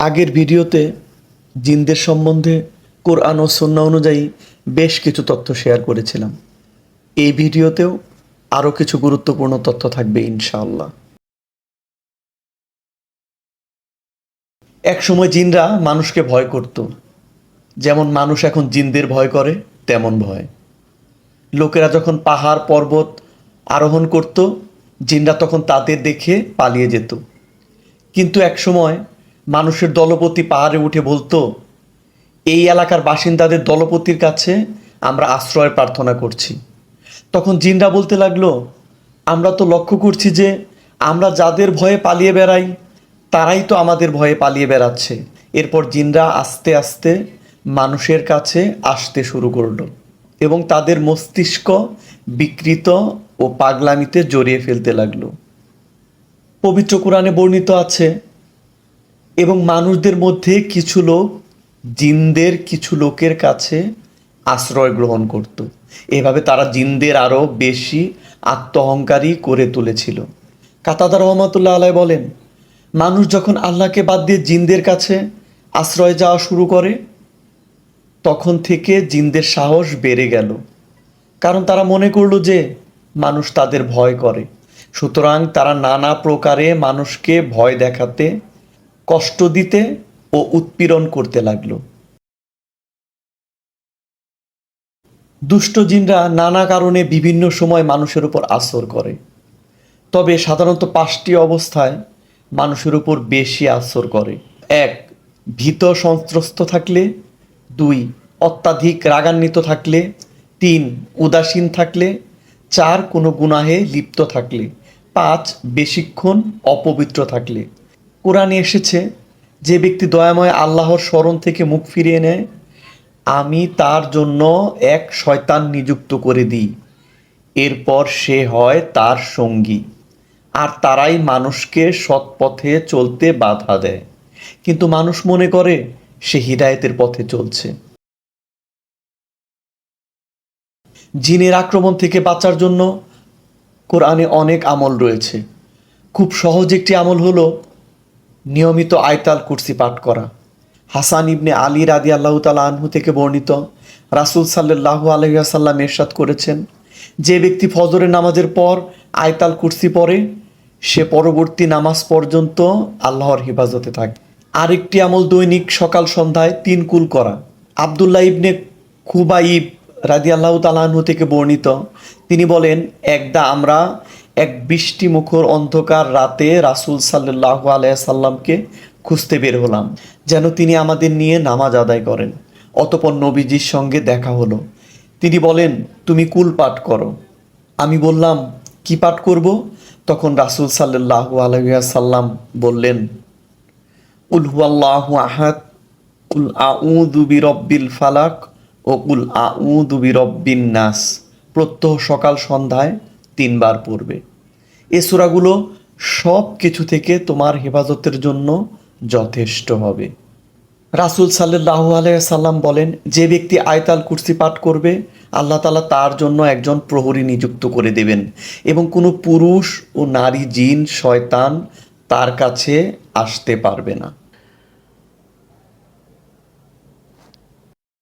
আগের ভিডিওতে জিনদের সম্বন্ধে কোরআন ও সন্না অনুযায়ী বেশ কিছু তথ্য শেয়ার করেছিলাম। এই ভিডিওতেও আরও কিছু গুরুত্বপূর্ণ তথ্য থাকবে ইনশাআল্লাহ। এক সময় জিনরা মানুষকে ভয় করত। যেমন মানুষ এখন জিনদের ভয় করে, তেমন ভয়। লোকেরা যখন পাহাড়, পর্বত আরোহণ করত, জিনরা তখন তাদের দেখে পালিয়ে যেত। কিন্তু এক সময় মানুষের দলপতি পাহাড়ে উঠে বলতো, এই এলাকার বাসিন্দাদের দলপতির কাছে আমরা আশ্রয় প্রার্থনা করছি। তখন জিনরা বলতে লাগল, আমরা তো লক্ষ্য করছি যে আমরা যাদের ভয়ে পালিয়ে বেড়াই, তারাই তো আমাদের ভয়ে পালিয়ে বেড়াচ্ছে। এরপর জিনরা আস্তে আস্তে মানুষের কাছে আসতে শুরু করল এবং তাদের মস্তিষ্ক বিকৃত ও পাগলামিতে জড়িয়ে ফেলতে লাগল। পবিত্র কোরআনে বর্ণিত আছে এবং মানুষদের মধ্যে কিছু লোক জিনদের কিছু লোকের কাছে আশ্রয় গ্রহণ করত। এভাবে তারা জিনদের আরও বেশি আত্মহংকারী করে তুলেছিল। কাতাদা রহমতুল্লাহ আলাই বলেন, মানুষ যখন আল্লাহকে বাদ দিয়ে জিনদের কাছে আশ্রয় যাওয়া শুরু করে, তখন থেকে জিনদের সাহস বেড়ে গেল। কারণ তারা মনে করল যে মানুষ তাদের ভয় করে। সুতরাং তারা নানা প্রকারে মানুষকে ভয় দেখাতে কষ্ট দিতে ও উৎপীড়ন করতে লাগল। দুষ্ট জিনরা নানা কারণে বিভিন্ন সময় মানুষের উপর আসর করে। তবে সাধারণত পাঁচটি অবস্থায় মানুষের উপর বেশি আসর করে। এক, ভীত সন্ত্রস্ত থাকলে। দুই, অত্যাধিক রাগান্বিত থাকলে। তিন, উদাসীন থাকলে। চার, কোনো গুনাহে লিপ্ত থাকলে। পাঁচ, বেশিক্ষণ অপবিত্র থাকলে। কোরআনে এসেছে, যে ব্যক্তি দয়াময় আল্লাহর স্মরণ থেকে মুখ ফিরিয়ে নেয়, আমি তার জন্য এক শয়তান নিযুক্ত করে দিই। এরপর সে হয় তার সঙ্গী। আর তারাই মানুষকে সৎ পথে চলতে বাধা দেয়। কিন্তু মানুষ মনে করে, সে হৃদায়তের পথে চলছে। জিনের আক্রমণ থেকে বাঁচার জন্য কোরআনে অনেক আমল রয়েছে। খুব সহজ একটি আমল হলো নিয়মিত আয়তাল কুরসি পাঠ করা। হাসান ইবনে আলী রাদি আল্লাহ তালা আনহু থেকে বর্ণিত রাসুল সাল্লাহ আলহিহাসাল্লাম এরশাদ করেছেন, যে ব্যক্তি ফজরের নামাজের পর আয়তাল কুরসি পড়ে, সে পরবর্তী নামাজ পর্যন্ত আল্লাহর হেফাজতে থাকে। আরেকটি আমল দৈনিক সকাল সন্ধ্যায় তিন কুল করা। আবদুল্লাহ ইবনে খুবাইব রাদি আল্লাহ তালাহু থেকে বর্ণিত, তিনি বলেন, একদা আমরা এক বৃষ্টি মুখর অন্ধকার রাতে রাসুল সাল্লাহ আলাইসাল্লামকে খুঁজতে বের হলাম, যেন তিনি আমাদের নিয়ে নামাজ আদায় করেন। অতপর নবীজির সঙ্গে দেখা হলো। তিনি বলেন, তুমি কুল পাঠ করো। আমি বললাম, কি পাঠ করব? তখন রাসুল সাল্লাহ আলহাসাল্লাম বললেন, উল হুয়াল্লাহ আহাদ, উল আউদু বিরব্বিল ফালাক ও উল আউদু বিরব্বিন নাস। প্রত্যহ সকাল সন্ধ্যায় তিনবার পড়বে। এ সুরাগুলো সব কিছু থেকে তোমার হেফাজতের জন্য যথেষ্ট হবে। রাসুল সাল্লাহ সাল্লাম বলেন, যে ব্যক্তি আয়তাল কুর্সি পাঠ করবে, আল্লাহ তালা তার জন্য একজন প্রহরী নিযুক্ত করে দেবেন এবং কোনো পুরুষ ও নারী জিন, শয়তান তার কাছে আসতে পারবে না।